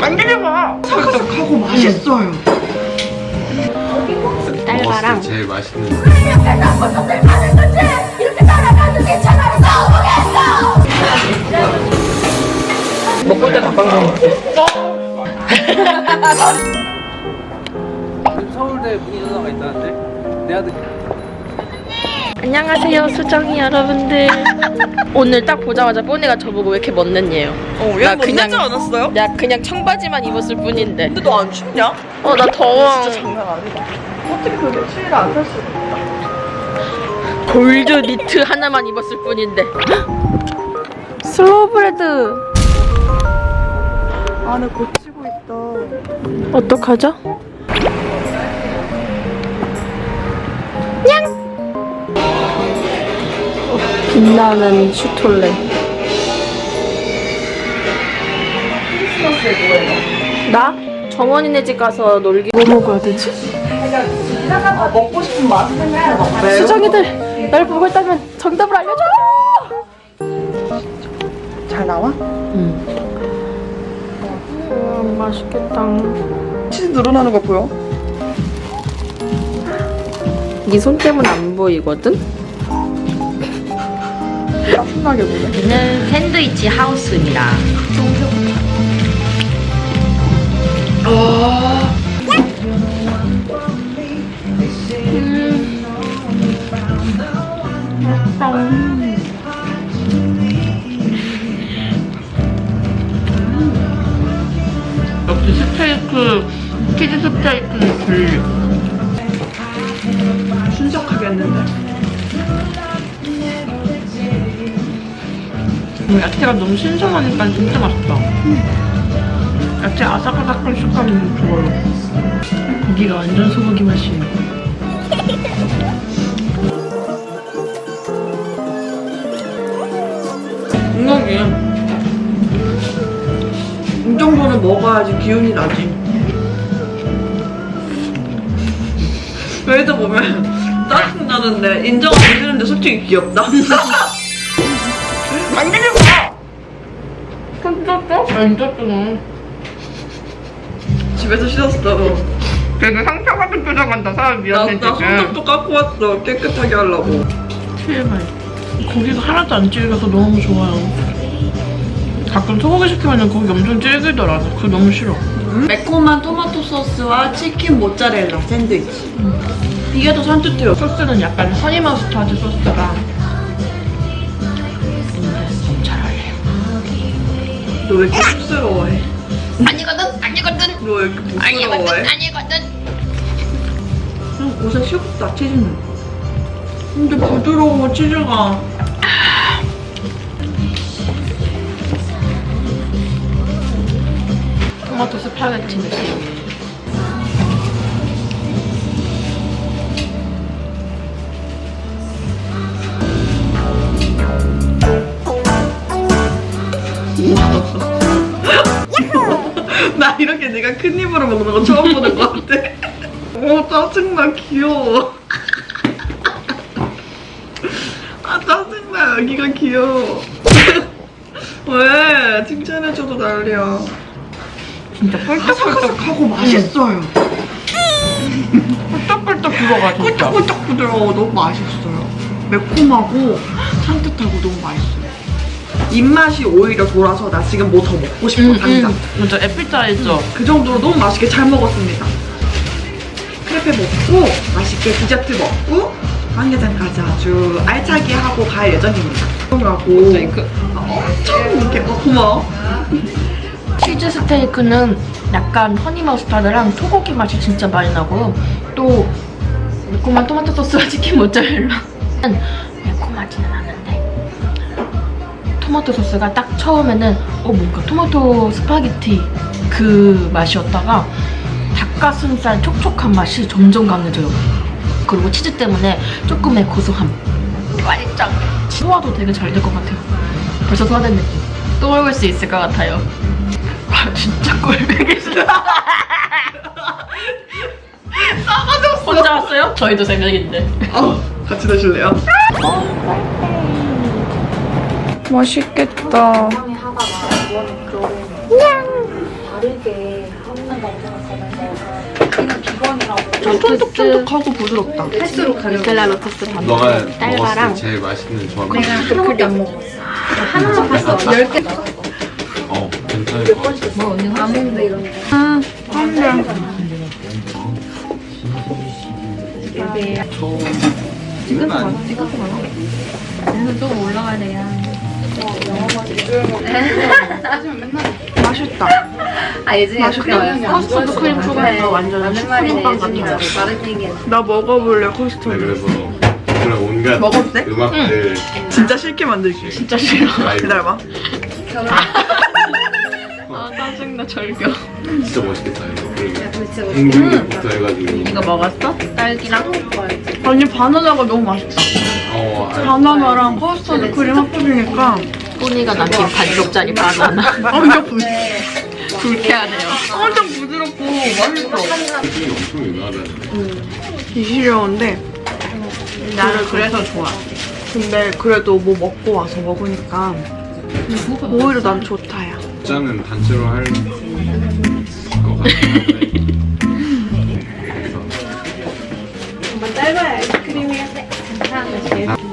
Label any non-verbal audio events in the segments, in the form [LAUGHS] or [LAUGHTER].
만들지 마. 사각사각하고 맛있어요. 때 제일 맛있는 먹을 때 닭방송 먹게. 서울대 문희전화가 있다는데 내 아들 안녕하세요 수정이 여러분들 오늘 딱 보자마자 뽀니가 저보고 왜 이렇게 멋있냐요 어, 나얘 그냥- 못내지 않았어요? 나 그냥 청바지만 입었을 뿐인데 근데 너 안 춥냐? 어 나 더워 진짜 장난 아니다. 어떻게 그렇게 추위를 안탈 수가 있다. 골드 니트 하나만 입었을 뿐인데 슬로우 브레드 안에 고치고 있다. 어떡하죠? 빛나는 슈톨레 나? 정원이네 집 가서 놀기 뭐 먹어야 되지? 아, 먹고 싶은 생각해. 수정이들 날 보고 있다면 정답을 알려줘! 잘 나와? 응 음, 맛있겠다 치즈 늘어나는 거 보여? 네 손 때문에 안 보이거든? 짜증나게 보네. 여기는 샌드위치 하우스입니다. 역시 스테이크, 치즈 스테이크는 야채가 너무 신선하니까 진짜 맛있다. 야채 아삭아삭한 식감이 좋아요. 고기가 완전 소고기 맛이에요. 분명히 이 정도는 먹어야지 기운이 나지. 여기서 보면 짜증 나는데 인정 안 해주는데 솔직히 귀엽다. [LAUGHS] 만들지 마. 진짜 진짜 뜨거. 집에서 씻었어. 되게 상처받은 표정 한다 사람 나, 미안해 나 손톱도 깎고 왔어. 깨끗하게 하려고. 제발. 고기가 하나도 안 질겨서 너무 좋아요. 가끔 소고기 시키면 고기 엄청 질기더라. 그거 너무 싫어. 매콤한 토마토 소스와 치킨 모짜렐라 샌드위치. 이게 더 산뜻해요. 소스는 약간 허니 머스타드 소스가 너 왜 이렇게 쑥스러워해? 아니거든, 아니거든, 너 왜 이렇게 부끄러워해? 아니거든. 그냥 고생 쉽다 치즈는. 근데 부드러워 치즈가. 토마토 스파게티 느낌. [LAUGHS] 이렇게 네가 큰 입으로 먹는 거 처음 보는 것 같아. 어 짜증나 귀여워. [LAUGHS] 아 짜증나 여기가 귀여워. [LAUGHS] 왜 칭찬해줘도 난리야. 진짜 펄떡펄떡 아삭아삭하고 맛있어요. 펄떡펄떡 불어가 진짜. 꿀떡꿀떡 부드러워 너무 맛있어요. 매콤하고 [GASPS] 산뜻하고 너무 맛있어요. 입맛이 오히려 돌아서 나 지금 뭐 더 먹고 싶어 당장. 진짜 에피타이저. 그 정도로 너무 맛있게 잘 먹었습니다. 크레페 먹고 맛있게 디저트 먹고 황계장까지 아주 알차게 하고 갈 예정입니다. 하고 스테이크. 엄청 이렇게 어, 고마워. 치즈 스테이크는 약간 허니 머스타드랑 소고기 맛이 진짜 많이 나고요. 또 매콤한 토마토 소스와 [LAUGHS] 치킨 모짜렐라는 매콤하지는 않은데 토마토 소스가 딱 처음에는 어 뭔가 토마토 스파게티 그 맛이었다가 닭가슴살 촉촉한 맛이 점점 강해져요. 그리고 치즈 때문에 조금의 고소함. 맛있죠? 소화도 되게 잘 될 것 같아요. 벌써 소화된 느낌. 또 먹을 수 있을 것 같아요. 아 진짜 꼴배기시다. 싸가지 없어. 혼자 왔어요? 저희도 세 명인데. 어, 같이 드실래요? 맛있겠다. 좀 쫀득쫀득하고 부드럽다. 누텔라 로터스 반 너가 먹었을 딸바랑 때 제일 맛있는 조합. 크림 안 먹어. 하나만 봤어. 10개. 어, 괜찮을 것 같아. 뭐 언니 아몬드 이런 거. 좀 올라가야 돼요. 맛있다. 아 예전에 맛있다. 커스터드 크림 추가해서 완전 슈크림빵 같은 거. 다른 얘기야. 나 먹어볼래 네, 코스터드. 그래서 그런 온갖 먹어도 돼? 음악들 진짜 싫게 만들기. 진짜 싫어. 기다려봐. [LAUGHS] 아 짜증나 절겨. 진짜 멋있겠다 이거 진짜 홍중부터 해가지고 이거 먹었어? 딸기랑? 아니 바나나가 너무 맛있다. 바나나랑 커스터드 크림 합쳐지니까 꼬니가 남긴 반쪽짜리 바나나. 엄청 부, [LAUGHS] 불쾌하네요. 엄청 부드럽고 맛있어. 홍중이 엄청 유명하다는데 비시려운데 나를 그래서 좋아. 근데 그래도 뭐 먹고 와서 먹으니까 오히려 난 좋다야. 짠은 단체로 할 것 같은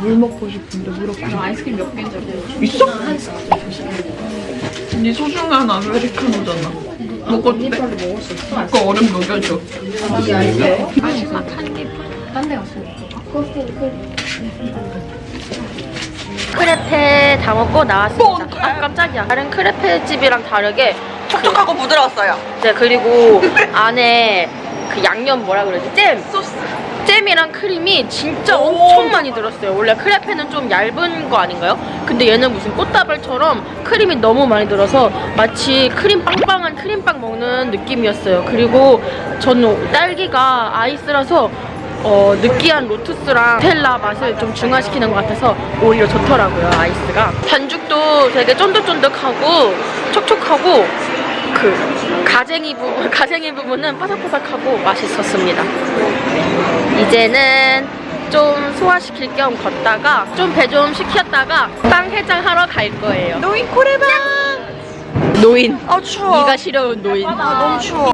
물 먹고 싶은데 물 없어. 아이스크림 몇 개인지 있어? 네 소중한 아메리카노잖아. 먹어도 돼? 그거 얼음 녹여줘. 마지막 한 입. 딴데 갔어. 크레페 다 먹고 나왔습니다. 아 깜짝이야. 다른 크레페 집이랑 다르게 촉촉하고 부드러웠어요. 네 그리고 안에 그 양념 뭐라 그러지? 잼! 소스. 잼이랑 크림이 진짜 엄청 많이 들었어요. 원래 크레페는 좀 얇은 거 아닌가요? 근데 얘는 무슨 꽃다발처럼 크림이 너무 많이 들어서 마치 크림 빵빵한 크림빵 먹는 느낌이었어요. 그리고 저는 딸기가 아이스라서 어, 느끼한 로투스랑 텔라 맛을 좀 중화시키는 것 같아서 오히려 좋더라고요, 아이스가. 반죽도 되게 쫀득쫀득하고 촉촉하고 그 가쟁이 부분, [LAUGHS] 가쟁이 부분은 바삭바삭하고 맛있었습니다. 이제는 좀 소화시킬 겸 걷다가 좀 배 좀 식혔다가 빵 해장 하러 갈 거예요. 노인 코레바. 노인. 아 추워. 네가 싫어온 노인. 아 너무 추워.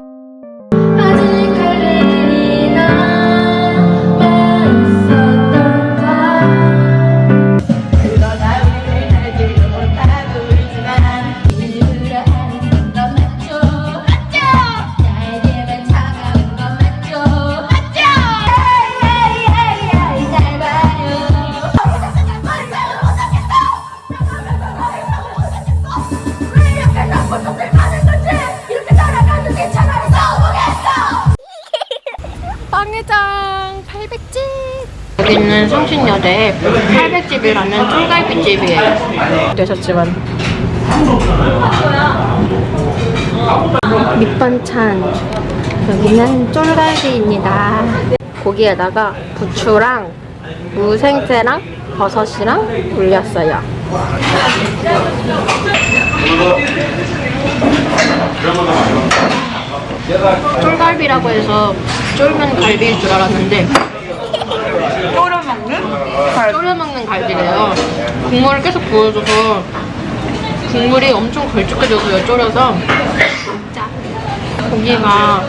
800집이라는 쫄갈비집이에요. 되셨지만. 밑반찬. 여기는 쫄갈비입니다. 고기에다가 부추랑 무생채랑 버섯이랑 올렸어요. 쫄갈비라고 해서 쫄면 갈비일 줄 알았는데 먹는? 갈. 졸여 먹는 갈비래요. 국물을 계속 부어줘서 국물이 엄청 걸쭉해져서요. 졸여서 고기가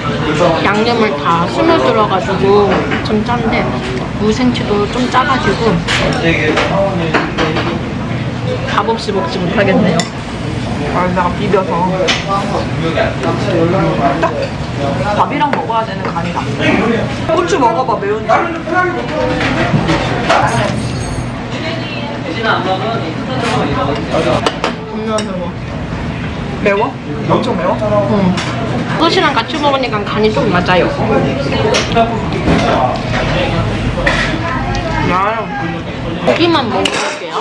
양념을 다 스며들어가지고 좀 짠데 무생채도 좀 짜가지고 밥 없이 먹지 못하겠네요. 아 내가 비벼서. 딱 밥이랑 먹어야 되는 간이다. 고추 먹어봐 매운지. 매워? 엄청 매워? 소시랑 같이 먹으니까 간이 좀 맞아요. 야, 고기만 먹어볼게요.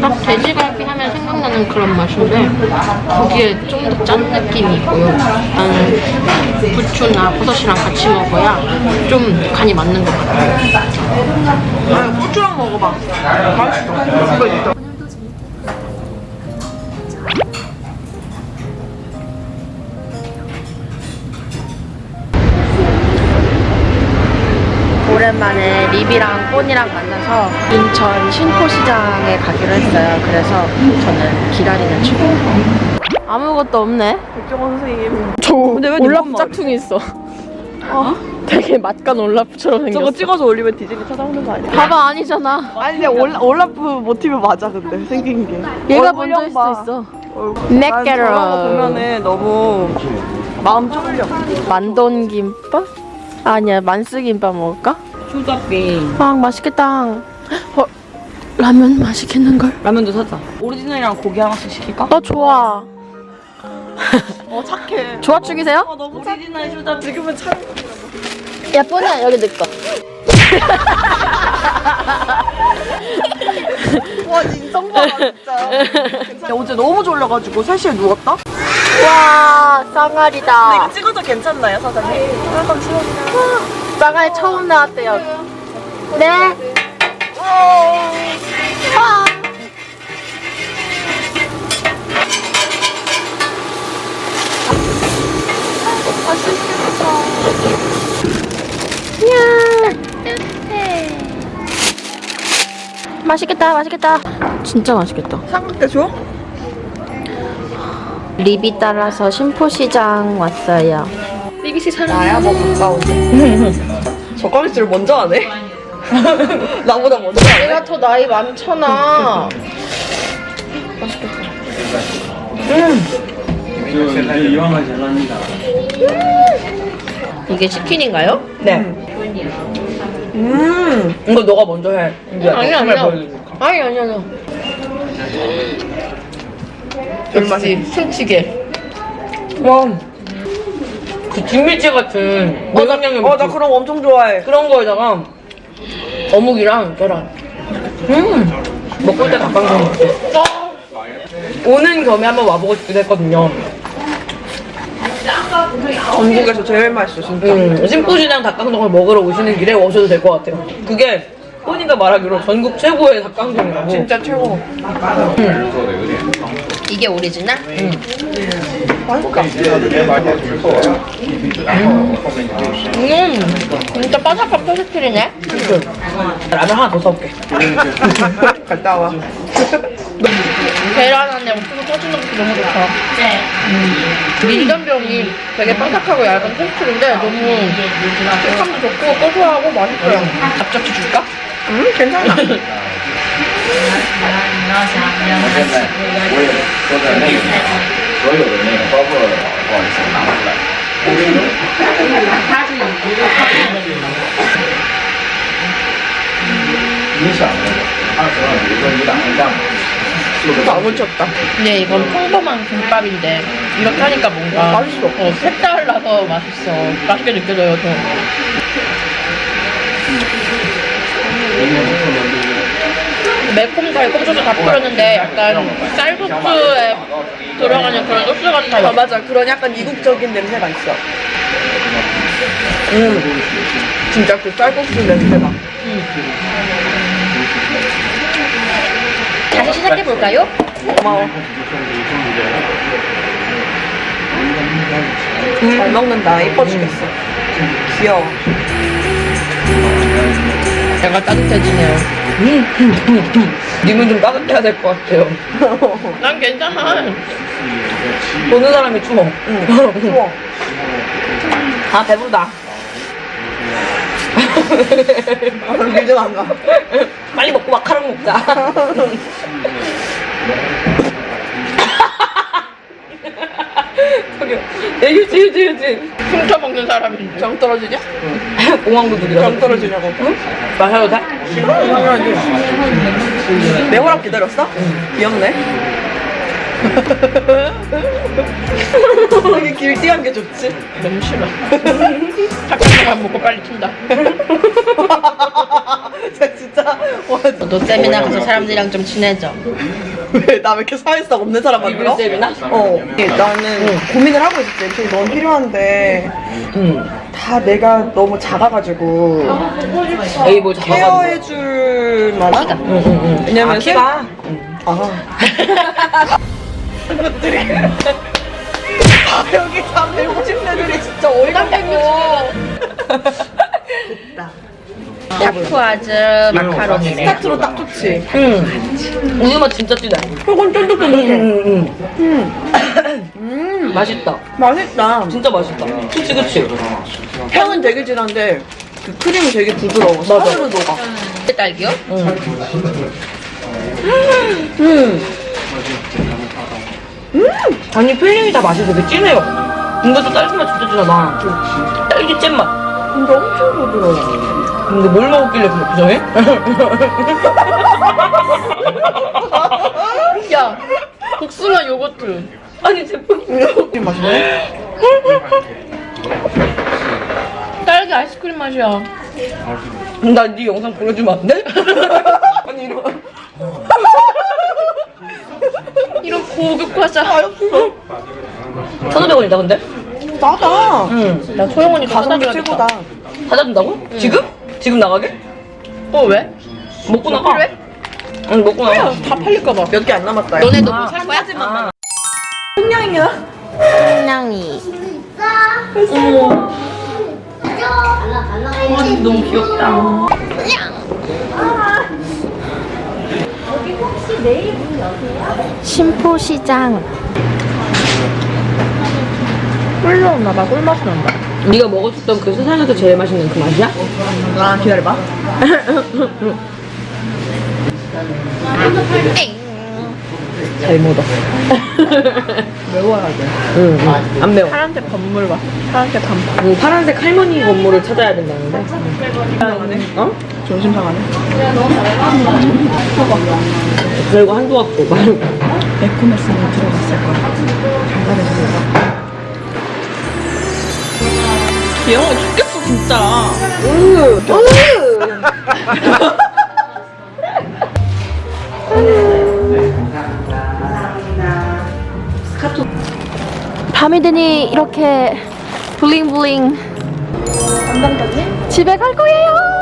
딱 돼지갈비 하면 생각나는 그런 맛인데 고기에 좀 더 짠 느낌이 있고요. 나는 부추나 버섯이랑 같이 먹어야 좀 간이 맞는 것 같아요. 아니 고추랑 먹어봐. 맛있어. 이거 있어. 오랜 오랜만에 리비랑 뽀니랑 만나서 인천 신포시장에 가기로 했어요. 그래서 저는 기다리는 중이에요. 아무것도 없네. 백종원 선생님. 저 근데 왜 올라프 짝퉁이 있어. 되게 맛간 올라프처럼 생겼어. 저거 찍어서 올리면 디즈니 찾아오는 거 아니야? 봐봐 아니잖아. 아니 근데 올라, 올라프 모티브 맞아 근데 생긴 게. 얘가 먼저일 봐. 수도 있어. 맥게러. 보면은 너무 마음 쫄려. 만돈 김밥? 아니야 만스 김밥 먹을까? 수저빙. 아 맛있겠다. 어, 라면 맛있겠는 걸? 라면도 사자. 오리지널이랑 고기 하나씩 시킬까? 어 좋아. 어 착해. 좋아 죽이세요? 어 너무 착해. 오리지널 수저 지금은 참. 야 뽀니야 여기 내 거. [LAUGHS] 와 인성봐 진짜. 괜찮아. 어제 너무 졸려가지고 3시에 누웠다. 와 쌍알이다. 이거 찍어도 괜찮나요 사장님? 아 잠시만요. 쌍알 처음 나왔대요. 네. 아. 맛있겠다, 맛있겠다. 진짜 맛있겠다. 삼각대 줘? 리비 따라서 신포시장 왔어요. 나야 뭐 가까운데. [LAUGHS] 젓가락질 먼저 하네. [LAUGHS] 나보다 먼저 하네. 내가 더 나이 많잖아. 이게 치킨인가요? 네. 음. 이거 너가 먼저 해. 이제 아니 아니야. 아니 아니 아니. 역시 숨치게. 와. 그 진미채 같은 내장량의 어나 그런 거 엄청 좋아해. 그런 거에다가 어묵이랑 계란. 음. 먹을 때 닭강정 같아. 오는 겸에 한번 와보고 싶기도 했거든요. 전국에서 제일 맛있어 진짜. 음, 신포시장 닭강정을 먹으러 오시는 길에 오셔도 될 것 같아요. 그게 호니가 말하기로 전국 최고의 닭강정이라고. 진짜 최고. 이게 오리지널? 음, 진짜 바삭한 토스트리네. 라면 하나 더 사올게. 갔다 와. 계란 안에 옥수수 터지는 것도 너무 좋다. 음. 밀전병이 되게 바삭하고 얇은 토스트인데 너무 식감도 좋고 고소하고 맛있어요. 갑자기 줄까? 음 괜찮아. [LAUGHS] 쳤다. 근데 이건 평범한 김밥인데 이렇게 하니까 뭔가 맛있어. 어, 색달라서 맛있어. 맛있게 느껴져요, 저. 매콤 달콤 소스 다 뿌렸는데 약간 쌀국수에 들어가는 그런 소스 같아요. 아 맞아. 그런 약간 이국적인 냄새가 있어. 음. 진짜 그 쌀국수 냄새가. 다시 시작해 볼까요? 고마워. 잘 먹는다. 이뻐 죽겠어. 귀여워. 약간 따뜻해지네요. 님은 좀 따뜻해야 될 것 같아요. 난 괜찮아. 보는 사람이 추워. 응. 추워. 아, 배부르다. 밀전 안 가. 빨리 먹고 마카롱 먹자. [LAUGHS] [LAUGHS] 저기, 네, 유지, 유지, 유지. 훔쳐먹는 사람인데. 정 떨어지냐? 정 떨어지냐고. 응? 마셔도 돼? 내 허락 기다렸어? 귀엽네. [LAUGHS] 되게 길티한 게 좋지. 너무 싫어. [LAUGHS] 닭강정만 먹고 빨리 튄다. 쟤 [LAUGHS] 진짜 와, 너도 세미나 가서 사람들이랑 좀 친해져. 왜나 왜 이렇게 사회성 없는 사람 만들어? 세미나? 어, 나는 고민을 하고 있었지. 지금 넌 필요한데 응. 다 내가 너무 작아가지고 에이, 뭐 작아가지고. 케어해줄 만한? 응, 응, 응. 왜냐면 아, 키가? 아. [LAUGHS] 아 [LAUGHS] 여기 다 150대들이 진짜 어이가 없고 됐다 타쿠아즈 마카롱이래. 스타트로 딱 좋지. 응. 우유 맛 진짜 진해. 이건 쫀득쫀득해. 응, 응, 음. 맛있다. 맛있다. 진짜 맛있다. 그치, 그치. 향은 되게 진한데 그 크림이 되게 부드러워. 맞아. 사르르 녹아. 딸기요? 응. 음. 아니, 필링이 다 맛이 되게 진해요. 근데 또 딸기 맛 진짜 진하다. 딸기 잼 맛. 근데 엄청 부드러워. 근데 뭘 먹었길래 그렇게 부정해? [LAUGHS] 야, 복숭아 요거트. 아니, 제품. 이렇게 맛있네. [LAUGHS] 딸기 아이스크림 맛이야. 나네 영상 보여주면 안 돼? [LAUGHS] 아니, 이러. 이런 고급 과자. 1,500원이다, 근데? 나다. 응. 나 소영언니 가성비 최고다. 사준다고? 지금? 지금 나가게? 어 왜? 먹고 나가. 필요해? 응, 먹고 나가. 다 팔릴까봐. 몇 개 안 남았다. 너네도 뭐살 거야? 아, 한양이. 너무 귀엽다. 심포시장. 꿀 넣었나봐. 꿀 맛이 난다. 네가 먹었던 그 세상에서 제일 맛있는 그 맛이야? 아 기다려봐. [LAUGHS] 잘 묻어. [LAUGHS] 매워야 돼. 응, 응. 안 매워. 파란색 건물 봐. 파란색 간판. 응, 파란색 할머니 건물을 찾아야 된다는데. 어? 존심 상하네. 그리고 한도 같고 말고. 매콤했으면 들어갔을 거야. 달달해서 귀여워 죽겠어 진짜. 밤이 되니 이렇게 블링블링 집에 갈 거예요.